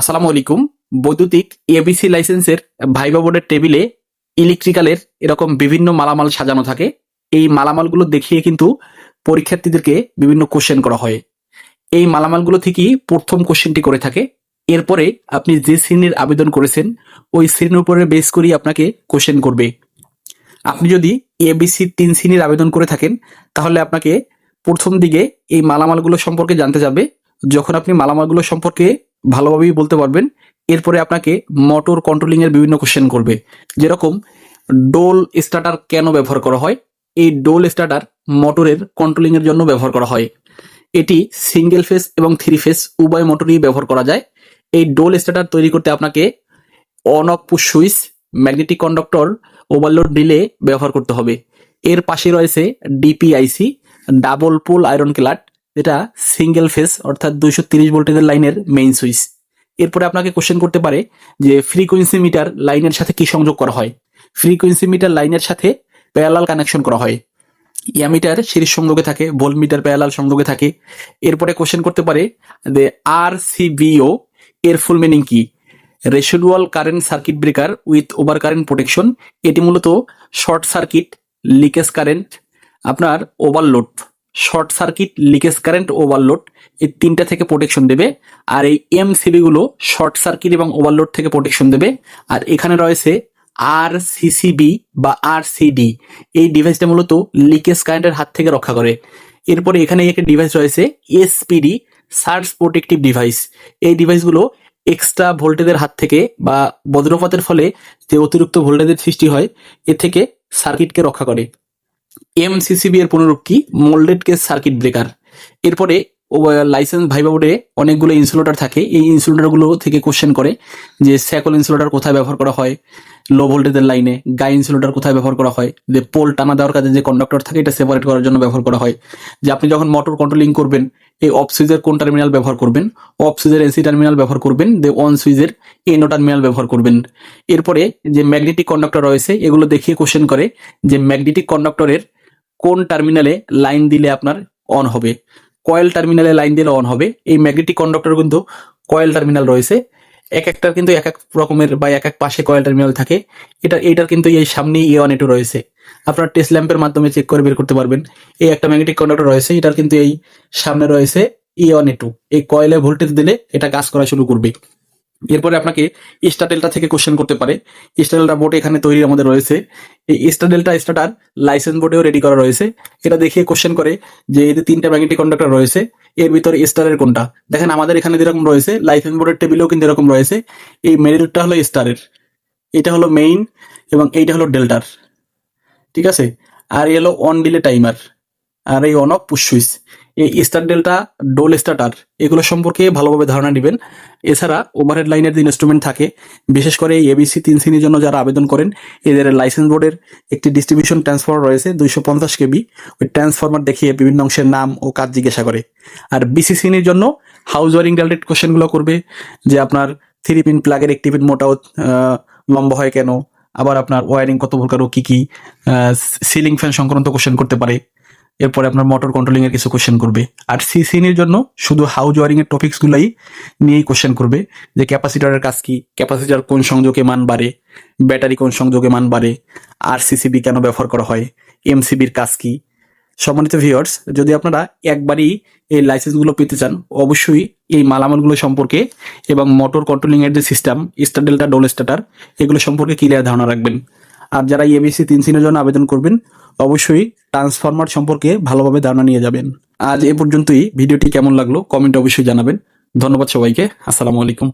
আসসালামু আলাইকুম। বৈদ্যুতিক এবিসি লাইসেন্সের ভাইবা বোর্ডের টেবিলে ইলেকট্রিক্যালের এরকম বিভিন্ন মালামাল সাজানো থাকে। এই মালামালগুলো দেখিয়ে কিন্তু পরীক্ষার্থীদেরকে বিভিন্ন কোশ্চেন করা হয়। এই মালামালগুলো থেকেই প্রথম কোশ্চেনটি করে থাকে। এরপরে আপনি যে শ্রেণির আবেদন করেছেন, ওই শ্রেণির উপরে বেস করেই আপনাকে কোশ্চেন করবে। আপনি যদি এবিসি তিন শ্রেণির আবেদন করে থাকেন, তাহলে আপনাকে প্রথম দিকে এই মালামালগুলো সম্পর্কে জানতে যাবে। যখন আপনি মালামালগুলো সম্পর্কে ভালোভাবেই বলতে পারবেন। এরপরে আপনাকে মোটর কন্ট্রোলিং এর বিভিন্ন কোশ্চেন করবে। যেরকম ডোল স্টার্টার কেন ব্যবহার করা হয়? এই ডোল স্টার্টার মোটরের কন্ট্রোলিং এর জন্য ব্যবহার করা হয়। এটি সিঙ্গেল ফেস এবং থ্রি ফেস উভয় মোটরই ব্যবহার করা যায়। এই ডোল স্টার্টার তৈরি করতে আপনাকে on off push switch magnetic contactor overload delay ব্যবহার করতে হবে। এর পাশে রয়েছে DPIC double pole iron clad যেটা সিঙ্গেল ফেস অর্থাৎ দুইশো তিরিশ ভোল্টেজের লাইনের মেইন সুইচ এরপরে আপনাকে কোশ্চেন করতে পারে যে ফ্রিকোয়েন্সি মিটার লাইনের সাথে কি সংযোগ করা হয়? ফ্রিকোয়েন্সি মিটার লাইনের সাথে প্যারালাল কানেকশন করা হয়। ইয়ামিটার সিরিজ সংযোগে থাকে ভোল্ট মিটার প্যারালাল সংযোগে থাকে। এরপরে কোশ্চেন করতে পারে যে আর সিবিও এর ফুল মিনিং কি? Residual current circuit breaker with over current protection এটি মূলত শর্ট সার্কিট লিকেজ কারেন্ট আপনার overload short circuit, leakage current overload এই তিনটা থেকে প্রোটেকশন দেবে। আর এই এমসিবি গুলো শর্ট সার্কিট এবং ওভারলোড থেকে প্রোটেকশন দেবে। আর এখানে রয়েছে আর সিসিবি বা আর সিডি এই ডিভাইসটা মূলত লিকেজ কারেন্টের হাত থেকে রক্ষা করে। এরপরে এখানে একটা ডিভাইস রয়েছে এসপিডি সার্চ প্রোটেক্টিভ ডিভাইস এই ডিভাইসগুলো এক্সট্রা ভোল্টেজের হাত থেকে বা বজ্রপাতের ফলে যে অতিরিক্ত ভোল্টেজের সৃষ্টি হয়, এ থেকে সার্কিটকে রক্ষা করে। এমসিসিবি এর পুনরূপ কি মোল্ডেড কেস সার্কিট ব্রেকার এরপরে লাইসেন্স ভাইবা বোর্ডে অনেকগুলো ইনসুলেটার থাকে। এই ইনসুলেটরগুলো থেকে কোশ্চেন করে যে স্যাকল ইনসুলেটর কোথায় ব্যবহার করা হয়? লো ভোল্টেজের লাইনে গাই ইনসুলেটর কোথায় ব্যবহার করা হয়, যে পোল টানা দেওয়ার কাজে যে কন্ডাক্টর থাকে, এটা সেপারেট করার জন্য ব্যবহার করা হয়। যে আপনি যখন মোটর কন্ট্রোলিং করবেন, এই অফ সুইচের কোন টার্মিনাল ব্যবহার করবেন? অফ সুইচের এসি টার্মিনাল ব্যবহার করবেন দে অন সুইচের এনো টার্মিনাল ব্যবহার করবেন। এরপরে যে ম্যাগনেটিক কন্ডাক্টর রয়েছে, এগুলো দেখিয়ে কোশ্চেন করে যে ম্যাগনেটিক কন্ডাক্টরের কোন টার্মিনালে লাইন দিলে আপনার অন হবে। কয়েল টার্মিনালে লাইন দিলে অন হবে। এই ম্যাগনেটিক কন্ডাক্টর কিন্তু কয়েল টার্মিনাল রয়েছে। এক একটার কিন্তু এক এক রকমের বা এক এক পাশে কয়েল টার্মিনাল থাকে। এটা এটার কিন্তু এই সামনে এ ওয়ান এটু রয়েছে। আপনার টেস্ট ল্যাম্পের মাধ্যমে চেক করে বের করতে পারবেন। এই একটা ম্যাগনেটিক কন্ডাক্টর রয়েছে, এটার কিন্তু এই সামনে রয়েছে ই ওয়ান এটু এই কয়েলে ভোল্টেজ দিলে এটা কাজ করা শুরু করবে। এরপরে আপনাকে স্টাডেলটা থেকে কোশ্চেন করতে পারে। স্টাডেলটা বোর্ড এখানে তৈরি আমাদের রয়েছে। এই স্টাডেলটা স্টার্টার লাইসেন্স বোর্ডেও রেডি করা রয়েছে। এটা দেখিয়ে কোশ্চেন করে যে যে তিনটা ম্যাগনেটিক কন্ডাক্টর রয়েছে। এর ভিতরে স্টারের কোনটা? দেখেন আমাদের এখানে যেরকম রয়েছে লাইসেন্স বোর্ডের টেবিলেও কিন্তু এরকম রয়েছে। এই মেরিটটা হলো স্টারের এটা হলো মেইন এবং এইটা হলো ডেল্টার ঠিক আছে? আর এই হলো অন ডিলে টাইমার আর এই অন অফ পুশ সুইচ এই স্টার ডেল্টা ডোল স্টার্টার এগুলো সম্পর্কে ভালোভাবে ধারণা নেবেন। এছাড়া ওভারহেড লাইনের যে ইনস্ট্রুমেন্ট থাকে। বিশেষ করে এবিসি তিন শ্রেণির জন্য যারা আবেদন করেন, এদের লাইসেন্স বোর্ডের একটি ডিস্ট্রিবিউশন ট্রান্সফার রয়েছে, দুইশো পঞ্চাশ কেবি। ওই ট্রান্সফরমার দেখিয়ে বিভিন্ন অংশের নাম ও কাজ জিজ্ঞাসা করে। আর বিসি শ্রেণির জন্য হাউস ওয়ারিং রিলেটেড কোশ্চেনগুলো করবে, যে আপনার থ্রি পিন প্লাগের একটি পিন মোটাও লম্বা হয় কেন? আবার আপনার ওয়ারিং কত প্রকার ও কী কী সিলিং ফ্যান সংক্রান্ত কোশ্চেন করতে পারে। এরপরে আপনার মোটর কন্ট্রোলিং এর কিছু কোশ্চেন করবে। আর সি শ্রেণির জন্য শুধু হাউজ ওয়ারিং এর টপিকস গুলাই নিয়েই কোশ্চেন করবে যে ক্যাপাসিটরের কাজ কি ক্যাপাসিটর কোন সংযোগে মান বাড়ে ব্যাটারি কোন সংযোগে মান বাড়ে, আর সিসিবি কেন ব্যবহার করা হয় এমসিবির কাজ কি? সম্মানিত ভিউয়ার্স যদি আপনারা একবারই এই লাইসেন্সগুলো পেতে চান, অবশ্যই এই মালামালগুলো সম্পর্কে এবং মোটর কন্ট্রোলিং এর যে সিস্টেম স্টাডেলটা ডোল স্টার্টার এগুলো সম্পর্কে ক্লিয়ার ধারণা রাখবেন। আর যারা ইএবিসি তিন সিনের জন্য আবেদন করবেন, অবশ্যই ট্রান্সফরমার সম্পর্কে ভালোভাবে ধারণা নিয়ে যাবেন। আজ এ পর্যন্তই। ভিডিওটি কেমন লাগল কমেন্ট অবশ্যই জানাবেন। ধন্যবাদ সবাইকে। আসসালামু আলাইকুম।